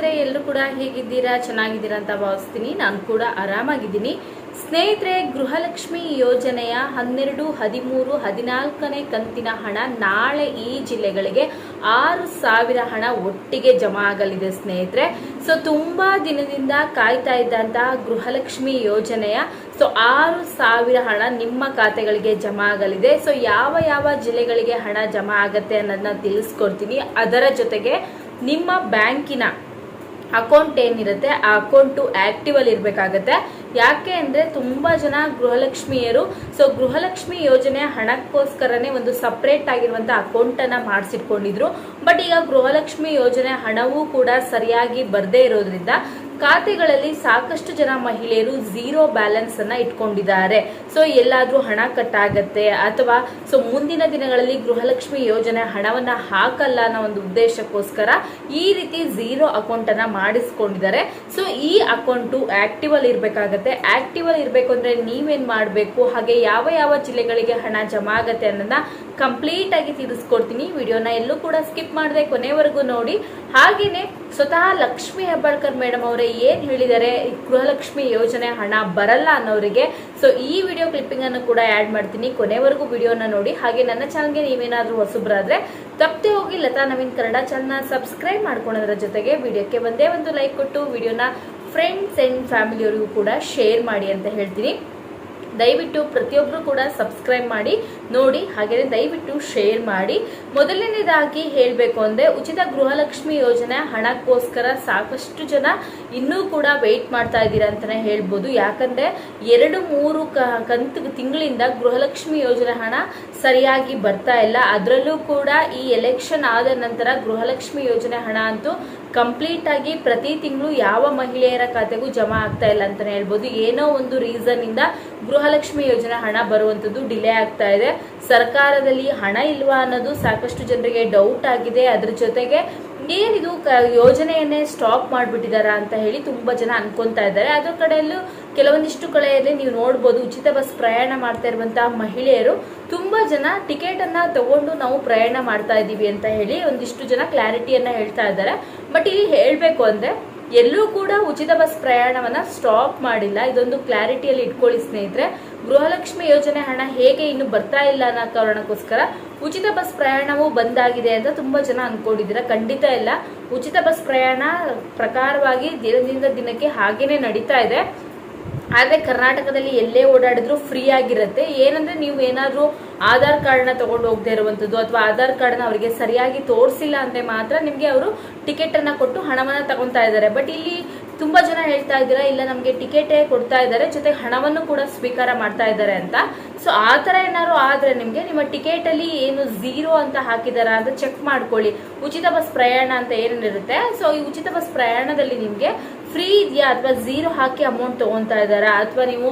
ಸ್ನೇಹಿತರೆ, ಎಲ್ಲರೂ ಕೂಡ ಹೇಗಿದ್ದೀರಾ? ಚೆನ್ನಾಗಿದ್ದೀರಾ ಅಂತ ಭಾವಿಸ್ತೀನಿ. ನಾನು ಕೂಡ ಆರಾಮಾಗಿದ್ದೀನಿ. ಸ್ನೇಹಿತರೆ, ಗೃಹಲಕ್ಷ್ಮಿ ಯೋಜನೆಯ ಹನ್ನೆರಡು, ಹದಿಮೂರು, ಹದಿನಾಲ್ಕನೇ ಕಂತಿನ ಹಣ ನಾಳೆ ಈ ಜಿಲ್ಲೆಗಳಿಗೆ ಆರು ಸಾವಿರ ಹಣ ಒಟ್ಟಿಗೆ ಜಮಾ ಆಗಲಿದೆ ಸ್ನೇಹಿತರೆ. ಸೊ ತುಂಬಾ ದಿನದಿಂದ ಕಾಯ್ತಾ ಇದ್ದಂತಹ ಗೃಹಲಕ್ಷ್ಮಿ ಯೋಜನೆಯ ಸೊ ಆರು ಸಾವಿರ ಹಣ ನಿಮ್ಮ ಖಾತೆಗಳಿಗೆ ಜಮಾ ಆಗಲಿದೆ. ಸೊ ಯಾವ ಯಾವ ಜಿಲ್ಲೆಗಳಿಗೆ ಹಣ ಜಮಾ ಆಗತ್ತೆ ಅನ್ನೋದನ್ನ ತಿಳಿಸ್ಕೊಡ್ತೀನಿ. ಅದರ ಜೊತೆಗೆ ನಿಮ್ಮ ಬ್ಯಾಂಕಿನ ಅಕೌಂಟ್ ಏನಿರುತ್ತೆ, ಆ ಅಕೌಂಟು ಆಕ್ಟಿವ್ ಅಲ್ಲಿ ಇರಬೇಕಾಗತ್ತೆ. ಯಾಕೆ ಅಂದ್ರೆ ತುಂಬಾ ಜನ ಗೃಹಲಕ್ಷ್ಮಿಯರು, ಸೊ ಗೃಹಲಕ್ಷ್ಮಿ ಯೋಜನೆ ಹಣಕ್ಕೋಸ್ಕರನೇ ಒಂದು ಸಪ್ರೇಟ್ ಆಗಿರುವಂತ ಅಕೌಂಟ್ ಅನ್ನ ಮಾಡಿಸಿಟ್ಕೊಂಡಿದ್ರು. ಬಟ್ ಈಗ ಗೃಹಲಕ್ಷ್ಮಿ ಯೋಜನೆ ಹಣವೂ ಕೂಡ ಸರಿಯಾಗಿ ಬರದೇ ಇರೋದ್ರಿಂದ ಖಾತೆಗಳಲ್ಲಿ ಸಾಕಷ್ಟು ಜನ ಮಹಿಳೆಯರು ಝೀರೋ ಬ್ಯಾಲೆನ್ಸ್ ಅನ್ನ ಇಟ್ಕೊಂಡಿದ್ದಾರೆ. ಸೊ ಎಲ್ಲಾದ್ರೂ ಹಣ ಕಟ್ಟಾಗತ್ತೆ ಅಥವಾ ಸೊ ಮುಂದಿನ ದಿನಗಳಲ್ಲಿ ಗೃಹಲಕ್ಷ್ಮಿ ಯೋಜನೆ ಹಣವನ್ನ ಹಾಕಲ್ಲ ಅನ್ನೋ ಒಂದು ಉದ್ದೇಶಕ್ಕೋಸ್ಕರ ಈ ರೀತಿ ಝೀರೋ ಅಕೌಂಟ್ ಅನ್ನ ಮಾಡಿಸ್ಕೊಂಡಿದ್ದಾರೆ. ಸೊ ಈ ಅಕೌಂಟು ಆಕ್ಟಿವ್ ಅಲ್ಲಿ ಇರ್ಬೇಕಾಗತ್ತೆ. ಆಕ್ಟಿವ್ ಅಲ್ಲಿ ಇರ್ಬೇಕು ಅಂದ್ರೆ ನೀವೇನ್ ಮಾಡ್ಬೇಕು? ಹಾಗೆ ಯಾವ ಯಾವ ಜಿಲ್ಲೆಗಳಿಗೆ ಹಣ ಜಮಾ ಆಗತ್ತೆ ಅನ್ನೋದನ್ನ ಕಂಪ್ಲೀಟ್ ಆಗಿ ತಿಳಿಸ್ಕೊಡ್ತೀನಿ ವಿಡಿಯೋನ ಎಲ್ಲೂ ಕೂಡ ಸ್ಕಿಪ್ ಮಾಡದೆ ಕೊನೆವರೆಗೂ ನೋಡಿ. ಹಾಗೇನೆ ಸ್ವತಃ ಲಕ್ಷ್ಮಿ ಹೆಬ್ಬಾಳ್ಕರ್ ಮೇಡಮ್ ಅವರೇ ಏನ್ ಹೇಳಿದ್ದಾರೆ ಗೃಹಲಕ್ಷ್ಮಿ ಯೋಜನೆ ಹಣ ಬರಲ್ಲ ಅನ್ನೋರಿಗೆ ಸೊ ಈ ವಿಡಿಯೋ ಕ್ಲಿಪ್ಪಿಂಗ್ ಅನ್ನು ಕೂಡ ಆಡ್ ಮಾಡ್ತೀನಿ. ಕೊನೆವರೆಗೂ ವಿಡಿಯೋನ ನೋಡಿ. ಹಾಗೆ ನನ್ನ ಚಾನಲ್ಗೆ ನೀವೇನಾದ್ರೂ ಹೊಸಬ್ರಾದ್ರೆ, ತಪ್ಪದೆ ಹೋಗಿ ಲತಾ ನವೀನ್ ಕನ್ನಡ ಚಾನಲ್ನ ಸಬ್ಸ್ಕ್ರೈಬ್ ಮಾಡ್ಕೊಳ್ಳೋದ್ರ ಜೊತೆಗೆ ವಿಡಿಯೋಕ್ಕೆ ಒಂದೇ ಒಂದು ಲೈಕ್ ಕೊಟ್ಟು, ವಿಡಿಯೋನ ಫ್ರೆಂಡ್ಸ್ ಅಂಡ್ ಫ್ಯಾಮಿಲಿಯವರಿಗೂ ಕೂಡ ಶೇರ್ ಮಾಡಿ ಅಂತ ಹೇಳ್ತೀನಿ. ದಯವಿಟ್ಟು ಪ್ರತಿಯೊಬ್ಬರು ಕೂಡ ಸಬ್ಸ್ಕ್ರೈಬ್ ಮಾಡಿ, ನೋಡಿ ಹಾಗೆಯೇ ದಯವಿಟ್ಟು ಶೇರ್ ಮಾಡಿ. ಮೊದಲನೇದಾಗಿ ಹೇಳಬೇಕು ಅಂದ್ರೆ ಉಚಿತ ಗೃಹಲಕ್ಷ್ಮಿ ಯೋಜನೆ ಹಣಕ್ಕೋಸ್ಕರ ಸಾಕಷ್ಟು ಜನ ಇನ್ನೂ ಕೂಡ ವೆಯ್ಟ್ ಮಾಡ್ತಾ ಇದ್ದೀರಾ ಅಂತಲೇ ಹೇಳ್ಬೋದು. ಯಾಕಂದ್ರೆ ಎರಡು, ಮೂರು ಕಂತು, ತಿಂಗಳಿಂದ ಗೃಹಲಕ್ಷ್ಮಿ ಯೋಜನೆ ಹಣ ಸರಿಯಾಗಿ ಬರ್ತಾ ಇಲ್ಲ. ಅದರಲ್ಲೂ ಕೂಡ ಈ ಎಲೆಕ್ಷನ್ ಆದ ನಂತರ ಗೃಹಲಕ್ಷ್ಮಿ ಯೋಜನೆ ಹಣ ಅಂತೂ ಕಂಪ್ಲೀಟ್ ಆಗಿ ಪ್ರತಿ ತಿಂಗಳು ಯಾವ ಮಹಿಳೆಯರ ಖಾತೆಗೂ ಜಮಾ ಆಗ್ತಾ ಇಲ್ಲ ಅಂತಾನೆ ಹೇಳ್ಬೋದು. ಏನೋ ಒಂದು ರೀಸನ್ ಇಂದ ಗೃಹಲಕ್ಷ್ಮಿ ಯೋಜನೆ ಹಣ ಬರುವಂತದ್ದು ಡಿಲೇ ಆಗ್ತಾ ಇದೆ. ಸರ್ಕಾರದಲ್ಲಿ ಹಣ ಇಲ್ವಾ ಅನ್ನೋದು ಸಾಕಷ್ಟು ಜನರಿಗೆ ಡೌಟ್ ಆಗಿದೆ. ಅದ್ರ ಜೊತೆಗೆ ಏನಿದು ಯೋಜನೆಯನ್ನೇ ಸ್ಟಾಪ್ ಮಾಡಿಬಿಟ್ಟಿದ್ದಾರೆ ಅಂತ ಹೇಳಿ ತುಂಬಾ ಜನ ಅನ್ಕೊಂತಾ ಇದ್ದಾರೆ. ಅದ್ರ ಕಡೆಯಲ್ಲೂ ಕೆಲವೊಂದಿಷ್ಟು ಕಡೆಯಲ್ಲಿ ನೀವು ನೋಡ್ಬೋದು ಉಚಿತ ಬಸ್ ಪ್ರಯಾಣ ಮಾಡ್ತಾ ಇರುವಂತಹ ಮಹಿಳೆಯರು ತುಂಬಾ ಜನ ಟಿಕೆಟ್ ಅನ್ನ ತಗೊಂಡು ನಾವು ಪ್ರಯಾಣ ಮಾಡ್ತಾ ಇದ್ದೀವಿ ಅಂತ ಹೇಳಿ ಒಂದಿಷ್ಟು ಜನ ಕ್ಲಾರಿಟಿಯನ್ನು ಹೇಳ್ತಾ ಇದ್ದಾರೆ. ಬಟ್ ಇಲ್ಲಿ ಹೇಳ್ಬೇಕು ಅಂದ್ರೆ ಎಲ್ಲೂ ಕೂಡ ಉಚಿತ ಬಸ್ ಪ್ರಯಾಣವನ್ನ ಸ್ಟಾಪ್ ಮಾಡಿಲ್ಲ. ಇದೊಂದು ಕ್ಲಾರಿಟಿಯಲ್ಲಿ ಇಟ್ಕೊಳ್ಳಿ ಸ್ನೇಹಿತರೆ. ಗೃಹಲಕ್ಷ್ಮಿ ಯೋಜನೆ ಹಣ ಹೇಗೆ ಇನ್ನು ಬರ್ತಾ ಇಲ್ಲ ಅನ್ನೋ ಕಾರಣಕ್ಕೋಸ್ಕರ ಉಚಿತ ಬಸ್ ಪ್ರಯಾಣವೂ ಬಂದಾಗಿದೆ ಅಂತ ತುಂಬಾ ಜನ ಅನ್ಕೊಂಡಿದ್ದೀರಾ? ಖಂಡಿತ ಇಲ್ಲ. ಉಚಿತ ಬಸ್ ಪ್ರಯಾಣ ಪ್ರಕಾರವಾಗಿ ದಿನದಿಂದ ದಿನಕ್ಕೆ ಹಾಗೇನೆ ನಡೀತಾ ಇದೆ. ಆದ್ರೆ ಕರ್ನಾಟಕದಲ್ಲಿ ಎಲ್ಲೇ ಓಡಾಡಿದ್ರು ಫ್ರೀ ಆಗಿರುತ್ತೆ. ಏನಂದ್ರೆ ನೀವು ಏನಾದರೂ ಆಧಾರ್ ಕಾರ್ಡ್ನ ತಗೊಂಡು ಹೋಗದೆ ಇರುವಂತದ್ದು ಅಥವಾ ಆಧಾರ್ ಕಾರ್ಡ್ನ ಅವರಿಗೆ ಸರಿಯಾಗಿ ತೋರಿಸಿಲ್ಲ ಅಂದ್ರೆ ಮಾತ್ರ ನಿಮ್ಗೆ ಅವರು ಟಿಕೆಟ್ ಅನ್ನ ಕೊಟ್ಟು ಹಣವನ್ನ ತಗೊಂತಾ ಇದ್ದಾರೆ. ಬಟ್ ಇಲ್ಲಿ ತುಂಬಾ ಜನ ಹೇಳ್ತಾ ಇದ್ದೀರಾ, ಇಲ್ಲ ನಮಗೆ ಟಿಕೆಟೇ ಕೊಡ್ತಾ ಇದ್ದಾರೆ, ಜೊತೆ ಹಣವನ್ನು ಕೂಡ ಸ್ವೀಕಾರ ಮಾಡ್ತಾ ಇದ್ದಾರೆ ಅಂತ. ಸೊ ಆ ಥರ ಏನಾದ್ರು ಆದ್ರೆ ನಿಮಗೆ ನಿಮ್ಮ ಟಿಕೆಟ್ ಅಲ್ಲಿ ಏನು ಝೀರೋ ಅಂತ ಹಾಕಿದಾರ ಅಂತ ಚೆಕ್ ಮಾಡ್ಕೊಳ್ಳಿ. ಉಚಿತ ಬಸ್ ಪ್ರಯಾಣ ಅಂತ ಏನೇನಿರುತ್ತೆ ಸೊ ಈ ಉಚಿತ ಬಸ್ ಪ್ರಯಾಣದಲ್ಲಿ ನಿಮಗೆ ಫ್ರೀ ಇದೆಯಾ ಅಥವಾ ಝೀರೋ ಹಾಕಿ ಅಮೌಂಟ್ ತಗೊಂತಾ ಇದ್ದಾರಾ? ಅಥವಾ ನೀವು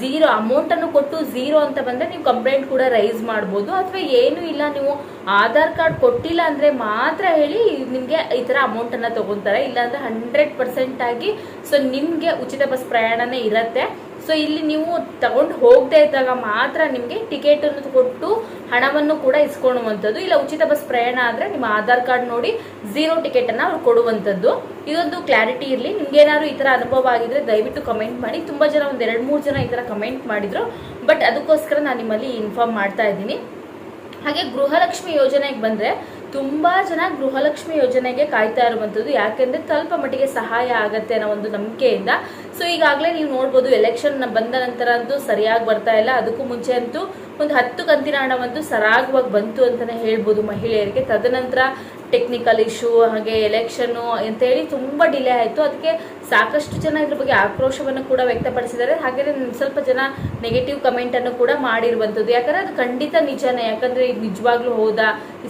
ಝೀರೋ ಅಮೌಂಟ್ ಅನ್ನು ಕೊಟ್ಟು ಝೀರೋ ಅಂತ ಬಂದ್ರೆ ನೀವು ಕಂಪ್ಲೇಂಟ್ ಕೂಡ ರೈಸ್ ಮಾಡ್ಬೋದು. ಅಥವಾ ಏನು ಇಲ್ಲ, ನೀವು ಆಧಾರ್ ಕಾರ್ಡ್ ಕೊಟ್ಟಿಲ್ಲ ಅಂದ್ರೆ ಮಾತ್ರ ಹೇಳಿ ನಿಮಗೆ ಈ ಥರ ಅಮೌಂಟನ್ನು ಇಲ್ಲಾಂದರೆ ಇಲ್ಲಾಂದ್ರೆ ಹಂಡ್ರೆಡ್ ಪರ್ಸೆಂಟಾಗಿ ಸೊ ನಿಮಗೆ ಉಚಿತ ಬಸ್ ಪ್ರಯಾಣನೇ ಇರತ್ತೆ. ಸೊ ಇಲ್ಲಿ ನೀವು ತಗೊಂಡು ಹೋಗದೆ ಇದ್ದಾಗ ಮಾತ್ರ ನಿಮಗೆ ಟಿಕೆಟ್ ಅನ್ನು ಕೊಟ್ಟು ಹಣವನ್ನು ಕೂಡ ಇಸ್ಕೊಳ್ಳುವಂಥದ್ದು. ಇಲ್ಲ, ಉಚಿತ ಬಸ್ ಪ್ರಯಾಣ ಆದರೆ ನಿಮ್ಮ ಆಧಾರ್ ಕಾರ್ಡ್ ನೋಡಿ ಝೀರೋ ಟಿಕೆಟ್ ಅನ್ನ ಅವ್ರು ಕೊಡುವಂಥದ್ದು. ಇದೊಂದು ಕ್ಲಾರಿಟಿ ಇರಲಿ. ನಿಮ್ಗೆ ಏನಾದ್ರು ಈ ತರ ಅನುಭವ ಆಗಿದ್ರೆ ದಯವಿಟ್ಟು ಕಮೆಂಟ್ ಮಾಡಿ. ತುಂಬಾ ಜನ ಒಂದು ಎರಡು ಮೂರು ಜನ ಈ ತರ ಕಮೆಂಟ್ ಮಾಡಿದ್ರು. ಬಟ್ ಅದಕ್ಕೋಸ್ಕರ ನಾನು ನಿಮ್ಮಲ್ಲಿ ಇನ್ಫಾರ್ಮ್ ಮಾಡ್ತಾ ಇದ್ದೀನಿ. ಹಾಗೆ ಗೃಹಲಕ್ಷ್ಮಿ ಯೋಜನೆಗೆ ಬಂದ್ರೆ ತುಂಬಾ ಜನ ಗೃಹಲಕ್ಷ್ಮಿ ಯೋಜನೆಗೆ ಕಾಯ್ತಾ ಇರುವಂತದ್ದು ಯಾಕೆಂದ್ರೆ ಸ್ವಲ್ಪ ಮಟ್ಟಿಗೆ ಸಹಾಯ ಆಗತ್ತೆ ಅನ್ನೋ ಒಂದು ನಂಬಿಕೆಯಿಂದ ಸೊ ಈಗಾಗಲೇ ನೀವು ನೋಡ್ಬೋದು ಎಲೆಕ್ಷನ್ ಬಂದ ನಂತರ ಅಂತೂ ಸರಿಯಾಗಿ ಬರ್ತಾ ಇಲ್ಲ. ಅದಕ್ಕೂ ಮುಂಚೆ ಅಂತೂ ಒಂದು ಹತ್ತು ಕಂತಿನ ಹಣವಂತೂ ಸರಾಗವಾಗಿ ಬಂತು ಅಂತಲೇ ಹೇಳ್ಬೋದು ಮಹಿಳೆಯರಿಗೆ. ತದನಂತರ ಟೆಕ್ನಿಕಲ್ ಇಶ್ಯೂ ಹಾಗೆ ಎಲೆಕ್ಷನ್ ಅಂತ ಹೇಳಿ ತುಂಬಾ ಡಿಲೇ ಆಯಿತು. ಅದಕ್ಕೆ ಸಾಕಷ್ಟು ಜನ ಇದ್ರ ಬಗ್ಗೆ ಆಕ್ರೋಶವನ್ನು ಕೂಡ ವ್ಯಕ್ತಪಡಿಸಿದ್ದಾರೆ. ಹಾಗೆ ಸ್ವಲ್ಪ ಜನ ನೆಗೆಟಿವ್ ಕಮೆಂಟನ್ನು ಕೂಡ ಮಾಡಿರುವಂಥದ್ದು. ಯಾಕಂದ್ರೆ ಅದು ಖಂಡಿತ ನಿಜನೇ. ಯಾಕಂದ್ರೆ ಇದು ನಿಜವಾಗ್ಲೂ ಹೋದ?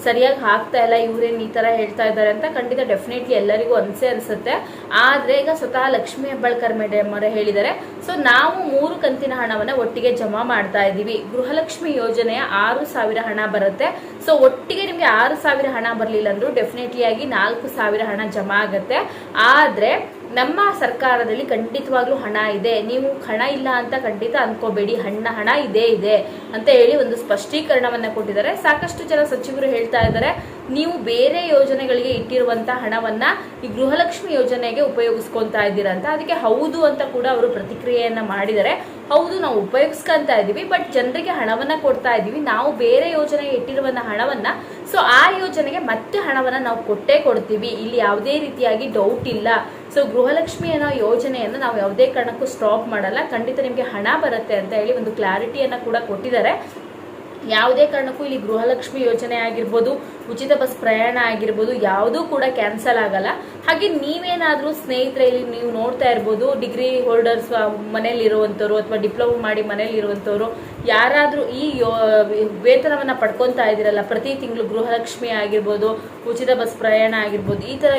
ಸರಿಯಾಗಿ ಹಾಕ್ತಾ ಇಲ್ಲ? ಇವರೇನು ಈ ತರ ಹೇಳ್ತಾ ಇದ್ದಾರೆ ಅಂತ ಖಂಡಿತ ಡೆಫಿನೆಟ್ಲಿ ಎಲ್ಲರಿಗೂ ಅನ್ಸೇ ಅನ್ಸುತ್ತೆ. ಆದ್ರೆ ಈಗ ಸ್ವತಃ ಲಕ್ಷ್ಮೀ ಹೆಬ್ಬಾಳ್ಕರ್ ಮೇಡಮ್ ಅವರೇ ಹೇಳಿದ್ದಾರೆ. ಸೊ ನಾವು ಮೂರು ಕಂತಿನ ಹಣವನ್ನ ಒಟ್ಟಿಗೆ ಜಮಾ ಮಾಡ್ತಾ ಇದ್ದೀವಿ. ಗೃಹಲಕ್ಷ್ಮಿ ಯೋಜನೆಯ ಆರು ಸಾವಿರ ಹಣ ಬರುತ್ತೆ. ಸೊ ಒಟ್ಟಿಗೆ ನಿಮಗೆ ಆರು ಸಾವಿರ ಹಣ ಬರಲಿಲ್ಲ ಅಂದರೂ ಡೆಫಿನೆಟ್ಲಿ ಆಗಿ ನಾಲ್ಕು ಸಾವಿರ ಹಣ ಜಮಾ ಆಗುತ್ತೆ. ಆದರೆ ನಮ್ಮ ಸರ್ಕಾರದಲ್ಲಿ ಖಂಡಿತವಾಗ್ಲೂ ಹಣ ಇದೆ. ನೀವು ಹಣ ಇಲ್ಲ ಅಂತ ಖಂಡಿತ ಅನ್ಕೋಬೇಡಿ. ಹಣ ಹಣ ಇದೇ ಇದೆ ಅಂತ ಹೇಳಿ ಒಂದು ಸ್ಪಷ್ಟೀಕರಣವನ್ನು ಕೊಟ್ಟಿದ್ದಾರೆ. ಸಾಕಷ್ಟು ಜನ ಸಚಿವರು ಹೇಳ್ತಾ ಇದ್ದಾರೆ. ನೀವು ಬೇರೆ ಯೋಜನೆಗಳಿಗೆ ಇಟ್ಟಿರುವಂತ ಹಣವನ್ನ ಈ ಗೃಹಲಕ್ಷ್ಮಿ ಯೋಜನೆಗೆ ಉಪಯೋಗಿಸ್ಕೊಂತಾ ಇದ್ದೀರಾ ಅಂತ? ಅದಕ್ಕೆ ಹೌದು ಅಂತ ಕೂಡ ಅವರು ಪ್ರತಿಕ್ರಿಯೆಯನ್ನ ಮಾಡಿದ್ದಾರೆ. ಹೌದು, ನಾವು ಉಪಯೋಗಿಸ್ಕೊಂತ ಇದ್ದೀವಿ, ಬಟ್ ಜನರಿಗೆ ಹಣವನ್ನ ಕೊಡ್ತಾ ಇದ್ದೀವಿ. ನಾವು ಬೇರೆ ಯೋಜನೆಗೆ ಇಟ್ಟಿರುವಂತ ಹಣವನ್ನ, ಸೊ ಆ ಯೋಜನೆಗೆ ಮತ್ತೆ ಹಣವನ್ನ ನಾವು ಕೊಟ್ಟೇ ಕೊಡ್ತೀವಿ. ಇಲ್ಲಿ ಯಾವುದೇ ರೀತಿಯಾಗಿ ಡೌಟ್ ಇಲ್ಲ. ಸೊ ಗೃಹಲಕ್ಷ್ಮಿ ಅನ್ನೋ ಯೋಜನೆಯನ್ನು ನಾವು ಯಾವುದೇ ಕಾರಣಕ್ಕೂ ಸ್ಟಾಪ್ ಮಾಡಲ್ಲ. ಖಂಡಿತ ನಿಮಗೆ ಹಣ ಬರುತ್ತೆ ಅಂತ ಹೇಳಿ ಒಂದು ಕ್ಲಾರಿಟಿಯನ್ನು ಕೂಡ ಕೊಟ್ಟಿದ್ದಾರೆ. ಯಾವುದೇ ಕಾರಣಕ್ಕೂ ಇಲ್ಲಿ ಗೃಹಲಕ್ಷ್ಮಿ ಯೋಜನೆ ಆಗಿರ್ಬೋದು ಉಚಿತ ಬಸ್ ಪ್ರಯಾಣ ಆಗಿರ್ಬೋದು, ಯಾವುದೂ ಕೂಡ ಕ್ಯಾನ್ಸಲ್ ಆಗಲ್ಲ. ಹಾಗೆ ನೀವೇನಾದರೂ ಸ್ನೇಹಿತರೆ ಇಲ್ಲಿ ನೀವು ನೋಡ್ತಾ ಇರ್ಬೋದು ಡಿಗ್ರಿ ಹೋಲ್ಡರ್ಸ್ ಮನೇಲಿರುವಂಥವ್ರು ಅಥವಾ ಡಿಪ್ಲೊಮಾ ಮಾಡಿ ಮನೇಲಿರುವಂಥವ್ರು ಯಾರಾದರೂ ಈ ಯೋ, ವೇತನವನ್ನು ಪಡ್ಕೊತಾ ಇದ್ದೀರಲ್ಲ, ಪ್ರತಿ ತಿಂಗಳು ಗೃಹಲಕ್ಷ್ಮಿ ಆಗಿರ್ಬೋದು, ಉಚಿತ ಬಸ್ ಪ್ರಯಾಣ ಆಗಿರ್ಬೋದು, ಈ ಥರ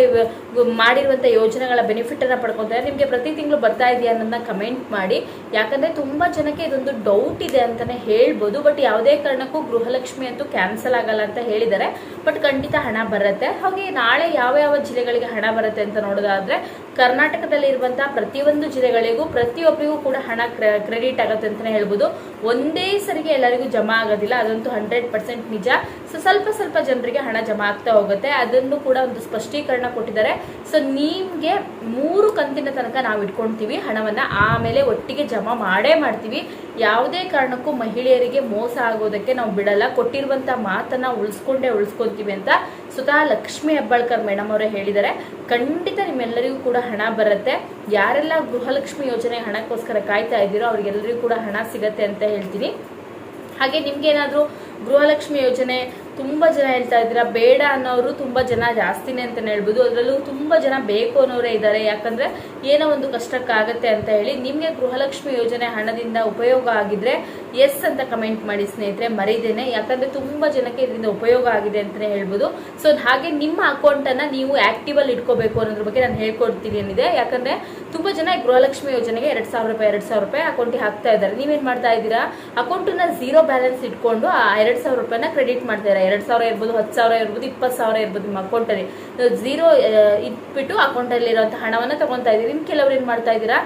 ಮಾಡಿರುವಂಥ ಯೋಜನೆಗಳ ಬೆನಿಫಿಟನ್ನು ಪಡ್ಕೊತಾರೆ ನಿಮಗೆ ಪ್ರತಿ ತಿಂಗಳು ಬರ್ತಾ ಇದೆಯಾ ಅನ್ನೋದನ್ನ ಕಮೆಂಟ್ ಮಾಡಿ. ಯಾಕಂದರೆ ತುಂಬ ಜನಕ್ಕೆ ಇದೊಂದು ಡೌಟ್ ಇದೆ ಅಂತಲೇ ಹೇಳ್ಬೋದು ಬಟ್ ಯಾವುದೇ ಕಾರಣಕ್ಕೂ ಗೃಹಲಕ್ಷ್ಮಿ ಅಂತೂ ಕ್ಯಾನ್ಸಲ್ ಆಗಲ್ಲ ಅಂತ ಹೇಳಿದ್ದಾರೆ. ಬಟ್ ಖಂಡಿತ ಹಣ ಬರುತ್ತೆ. ಹಾಗೆ ನಾಳೆ ಯಾವ ಯಾವ ಜಿಲ್ಲೆಗಳಿಗೆ ಹಣ ಬರುತ್ತೆ ಅಂತ ನೋಡೋದಾದ್ರೆ ಕರ್ನಾಟಕದಲ್ಲಿ ಇರುವಂತಹ ಪ್ರತಿಯೊಂದು ಜಿಲ್ಲೆಗಳಿಗೂ ಪ್ರತಿಯೊಬ್ಬರಿಗೂ ಕೂಡ ಹಣ ಕ್ರೆಡಿಟ್ ಆಗುತ್ತೆ ಅಂತಲೇ ಹೇಳ್ಬೋದು. ಒಂದೇ ಸರಿಗೆ ಎಲ್ಲರಿಗೂ ಜಮಾ ಆಗೋದಿಲ್ಲ. ಅದಂತೂ ಹಂಡ್ರೆಡ್ ಪರ್ಸೆಂಟ್ ನಿಜ. ಸೊ, ಸ್ವಲ್ಪ ಸ್ವಲ್ಪ ಜನರಿಗೆ ಹಣ ಜಮಾ ಆಗ್ತಾ ಹೋಗುತ್ತೆ. ಅದನ್ನು ಕೂಡ ಒಂದು ಸ್ಪಷ್ಟೀಕರಣ ಕೊಟ್ಟಿದ್ದಾರೆ. ಸೊ, ನಿಮ್ಗೆ ಮೂರು ಕಂತಿನ ತನಕ ನಾವು ಇಟ್ಕೊಳ್ತೀವಿ ಹಣವನ್ನ ಆಮೇಲೆ ಒಟ್ಟಿಗೆ ಜಮಾ ಮಾಡೇ ಮಾಡ್ತೀವಿ. ಯಾವುದೇ ಕಾರಣಕ್ಕೂ ಮಹಿಳೆಯರಿಗೆ ಮೋಸ ಆಗೋದಕ್ಕೆ ನಾವು ಬಿಡಲ್ಲ. ಕೊಟ್ಟಿರುವಂತ ಮಾತನ್ನ ಉಳಿಸ್ಕೊಂಡೇ ಉಳಿಸ್ಕೊಂತೀವಿ ಅಂತ ಸ್ವತಃ ಲಕ್ಷ್ಮಿ ಹೆಬ್ಬಾಳ್ಕರ್ ಮೇಡಮ್ ಅವರೇ ಹೇಳಿದ್ದಾರೆ. ಖಂಡಿತ ನಿಮ್ಮೆಲ್ಲರಿಗೂ ಕೂಡ ಹಣ ಬರುತ್ತೆ. ಯಾರೆಲ್ಲ ಗೃಹಲಕ್ಷ್ಮಿ ಯೋಜನೆ ಹಣಕ್ಕೋಸ್ಕರ ಕಾಯ್ತಾ ಇದ್ದೀರೋ ಅವ್ರಿಗೆಲ್ಲರಿಗೂ ಕೂಡ ಹಣ ಸಿಗತ್ತೆ ಅಂತ ಹೇಳ್ತೀನಿ. ಹಾಗೆ ನಿಮ್ಗೇನಾದ್ರೂ ಗೃಹಲಕ್ಷ್ಮಿ ಯೋಜನೆ ತುಂಬ ಜನ ಹೇಳ್ತಾ ಇದ್ದೀರಾ. ಬೇಡ ಅನ್ನೋರು ತುಂಬ ಜನ ಜಾಸ್ತಿನೇ ಅಂತಲೇ ಹೇಳ್ಬೋದು. ಅದರಲ್ಲೂ ತುಂಬ ಜನ ಬೇಕು ಅನ್ನೋರೇ ಇದ್ದಾರೆ. ಯಾಕಂದರೆ ಏನೋ ಒಂದು ಕಷ್ಟಕ್ಕಾಗತ್ತೆ ಅಂತ ಹೇಳಿ ನಿಮಗೆ ಗೃಹಲಕ್ಷ್ಮಿ ಯೋಜನೆ ಹಣದಿಂದ ಉಪಯೋಗ ಆಗಿದ್ರೆ ಎಸ್ ಅಂತ ಕಮೆಂಟ್ ಮಾಡಿ ಸ್ನೇಹಿತರೆ, ಮರೀದೇನೆ. ಯಾಕಂದರೆ ತುಂಬ ಜನಕ್ಕೆ ಇದರಿಂದ ಉಪಯೋಗ ಆಗಿದೆ ಅಂತಲೇ ಹೇಳ್ಬೋದು. ಸೊ ಹಾಗೆ ನಿಮ್ಮ ಅಕೌಂಟನ್ನು ನೀವು ಆ್ಯಕ್ಟಿವಲ್ಲಿ ಇಟ್ಕೋಬೇಕು ಅನ್ನೋದ್ರ ಬಗ್ಗೆ ನಾನು ಹೇಳ್ಕೊಡ್ತೀನಿ ಏನಿದೆ. ಯಾಕಂದರೆ ತುಂಬ ಜನ ಗೃಹಲಕ್ಷ್ಮಿ ಯೋಜನೆಗೆ ಎರಡು ಸಾವಿರ ರೂಪಾಯಿ, ಎರಡು ಸಾವಿರ ರೂಪಾಯಿ ಅಕೌಂಟಿಗೆ ಹಾಕ್ತಾ ಇದ್ದಾರೆ. ನೀವೇನು ಮಾಡ್ತಾ ಇದ್ದೀರಾ? ಅಕೌಂಟನ್ನು ಝೀರೋ ಬ್ಯಾಲೆನ್ಸ್ ಇಟ್ಕೊಂಡು ಆ ಎರಡ್ ಸಾವಿರ ರೂಪಾಯಿನ ಕ್ರೆಡಿಟ್ ಮಾಡ್ತಾರೆ ಎರಡ್ ಸಾವಿರ ಇರ್ಬೋದು, ಹತ್ತು ಸಾವಿರ ಇರ್ಬೋದು, ಇಪ್ಪತ್ತು ಸಾವಿರ ಇರ್ಬೋದು ನಿಮ್ಮ ಅಕೌಂಟಲ್ಲಿ ಝೀರೋ ಇಟ್ಬಿಟ್ಟು ಅಕೌಂಟಲ್ಲಿ ಇರುವಂತಹ ಹಣವನ್ನ ತಗೊಂತಾ ಇದೀವಿ ಇನ್ನು ಕೆಲವ್ರು ಏನ್ ಮಾಡ್ತಾ ಇದ್ದೀರಾ?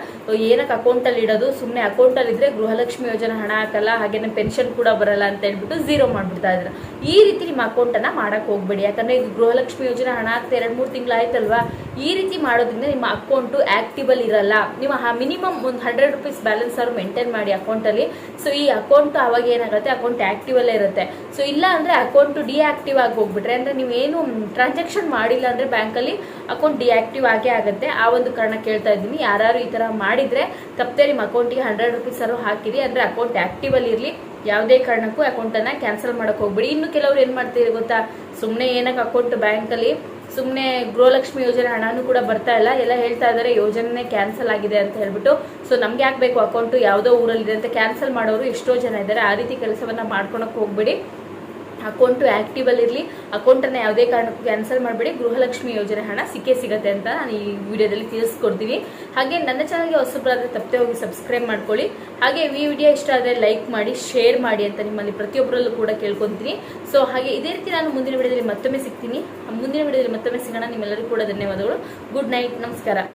ಏನಕ್ಕೆ ಅಕೌಂಟಲ್ಲಿ ಇಡೋದು? ಸುಮ್ಮನೆ ಅಕೌಂಟಲ್ಲಿ ಇದ್ರೆ ಗೃಹಲಕ್ಷ್ಮಿ ಯೋಜನೆ ಹಣ ಹಾಕಲ್ಲ, ಹಾಗೇನೆ ಪೆನ್ಷನ್ ಕೂಡ ಬರಲ್ಲ ಅಂತ ಹೇಳ್ಬಿಟ್ಟು ಝೀರೋ ಮಾಡ್ಬಿಡ್ತಾ ಇದ್ರ. ಈ ರೀತಿ ನಿಮ್ಮ ಅಕೌಂಟನ್ನ ಮಾಡಕ್ ಹೋಗ್ಬೇಡಿ. ಯಾಕಂದ್ರೆ ಗೃಹಲಕ್ಷ್ಮಿ ಯೋಜನೆ ಹಣ ಹಾಕ್ತಾ ಎರಡ್ ಮೂರು ತಿಂಗಳಾಯ್ತಲ್ವಾ? ಈ ರೀತಿ ಮಾಡೋದ್ರಿಂದ ನಿಮ್ಮ ಅಕೌಂಟು ಆಕ್ಟಿವಲ್ ಇರಲ್ಲ. ನಿಮ್ಮ ಮಿನಿಮಮ್ ಒಂದು ಹಂಡ್ರೆಡ್ ರುಪೀಸ್ ಬ್ಯಾಲೆನ್ಸ್ ಅವ್ರು ಮೇಂಟೈನ್ ಮಾಡಿ ಅಕೌಂಟಲ್ಲಿ ಸೊ ಈ ಅಕೌಂಟ್ ಅವಾಗ ಏನಾಗುತ್ತೆ? ಅಕೌಂಟ್ ಆಕ್ಟಿವ್ ಅಲ್ಲೇ ಇರುತ್ತೆ. ಸೊ ಇಲ್ಲ ಅಂದರೆ ಅಕೌಂಟು ಡಿಆಕ್ಟಿವ್ ಆಗಿ ಹೋಗ್ಬಿಟ್ರೆ, ಅಂದರೆ ನೀವೇನು ಟ್ರಾನ್ಸಾಕ್ಷನ್ ಮಾಡಿಲ್ಲ ಅಂದರೆ ಬ್ಯಾಂಕಲ್ಲಿ ಅಕೌಂಟ್ ಡಿಆಕ್ಟಿವ್ ಆಗೇ ಆಗುತ್ತೆ. ಆ ಒಂದು ಕಾರಣ ಕೇಳ್ತಾ ಇದ್ದೀನಿ. ಯಾರು ಈ ಥರ ಮಾಡಿದರೆ ತಪ್ಪದೆ ನಿಮ್ಮ ಅಕೌಂಟಿಗೆ ಹಂಡ್ರೆಡ್ ರುಪೀಸ್ ಅವರು ಹಾಕಿರಿ. ಅಂದರೆ ಅಕೌಂಟ್ ಆಕ್ಟಿವ್ ಅಲ್ಲಿ ಇರಲಿ. ಯಾವುದೇ ಕಾರಣಕ್ಕೂ ಅಕೌಂಟನ್ನು ಕ್ಯಾನ್ಸಲ್ ಮಾಡೋಕ್ಕೆ ಹೋಗ್ಬಿಡಿ. ಇನ್ನು ಕೆಲವ್ರು ಏನು ಮಾಡ್ತೀರಿ ಗೊತ್ತಾ? ಸುಮ್ಮನೆ ಏನಕ್ಕೆ ಅಕೌಂಟ್ ಬ್ಯಾಂಕಲ್ಲಿ ಸುಮ್ಮನೆ ಗೃಹಲಕ್ಷ್ಮಿ ಯೋಜನೆ ಹಣನೂ ಕೂಡ ಬರ್ತಾ ಇಲ್ಲ. ಎಲ್ಲ ಹೇಳ್ತಾ ಇದ್ದಾರೆ ಯೋಜನೆ ಕ್ಯಾನ್ಸಲ್ ಆಗಿದೆ ಅಂತ ಹೇಳ್ಬಿಟ್ಟು. ಸೊ ನಮ್ಗೆ ಯಾಕೆ ಬೇಕು ಅಕೌಂಟ್ ಯಾವುದೋ ಊರಲ್ಲಿದೆ ಅಂತ ಕ್ಯಾನ್ಸಲ್ ಮಾಡೋರು ಎಷ್ಟೋ ಜನ ಇದ್ದಾರೆ. ಆ ರೀತಿ ಕೆಲಸವನ್ನ ಮಾಡ್ಕೊಳಕ್ ಹೋಗ್ಬೇಡಿ. ಅಕೌಂಟು ಇರಲಿ, ಅಕೌಂಟನ್ನು ಯಾವುದೇ ಕಾರಣಕ್ಕೂ ಕ್ಯಾನ್ಸಲ್ ಮಾಡಬೇಡಿ, ಗೃಹಲಕ್ಷ್ಮಿ ಯೋಜನೆ ಹಣ ಸಿಕ್ಕೇ ಸಿಗತ್ತೆ ಅಂತ ನಾನು ಈ ವಿಡಿಯೋದಲ್ಲಿ ತಿಳಿಸ್ಕೊಡ್ತೀನಿ ಹಾಗೆ ನನ್ನ ಚಾನಲ್ಗೆ ಹೊಸಬ್ರಾದ್ರೆ ತಪ್ಪದೆ ಹೋಗಿ ಸಬ್ಸ್ಕ್ರೈಬ್ ಮಾಡ್ಕೊಳ್ಳಿ. ಹಾಗೆ ಈ ವಿಡಿಯೋ ಇಷ್ಟ ಆದರೆ ಲೈಕ್ ಮಾಡಿ ಶೇರ್ ಮಾಡಿ ಅಂತ ನಿಮ್ಮಲ್ಲಿ ಪ್ರತಿಯೊಬ್ಬರಲ್ಲೂ ಕೂಡ ಕೇಳ್ಕೊತೀನಿ. ಸೊ ಹಾಗೆ ಇದೇ ರೀತಿ ನಾನು ಮುಂದಿನ ವಿಡಿಯೋದಲ್ಲಿ ಮತ್ತೊಮ್ಮೆ ಸಿಗ್ತೀನಿ. ಮುಂದಿನ ವಿಡಿಯೋದಲ್ಲಿ ಮತ್ತೊಮ್ಮೆ ಸಿಗೋಣ. ನಿಮ್ಮೆಲ್ಲರಿಗೂ ಕೂಡ ಧನ್ಯವಾದಗಳು. ಗುಡ್ ನೈಟ್ ನಮಸ್ಕಾರ.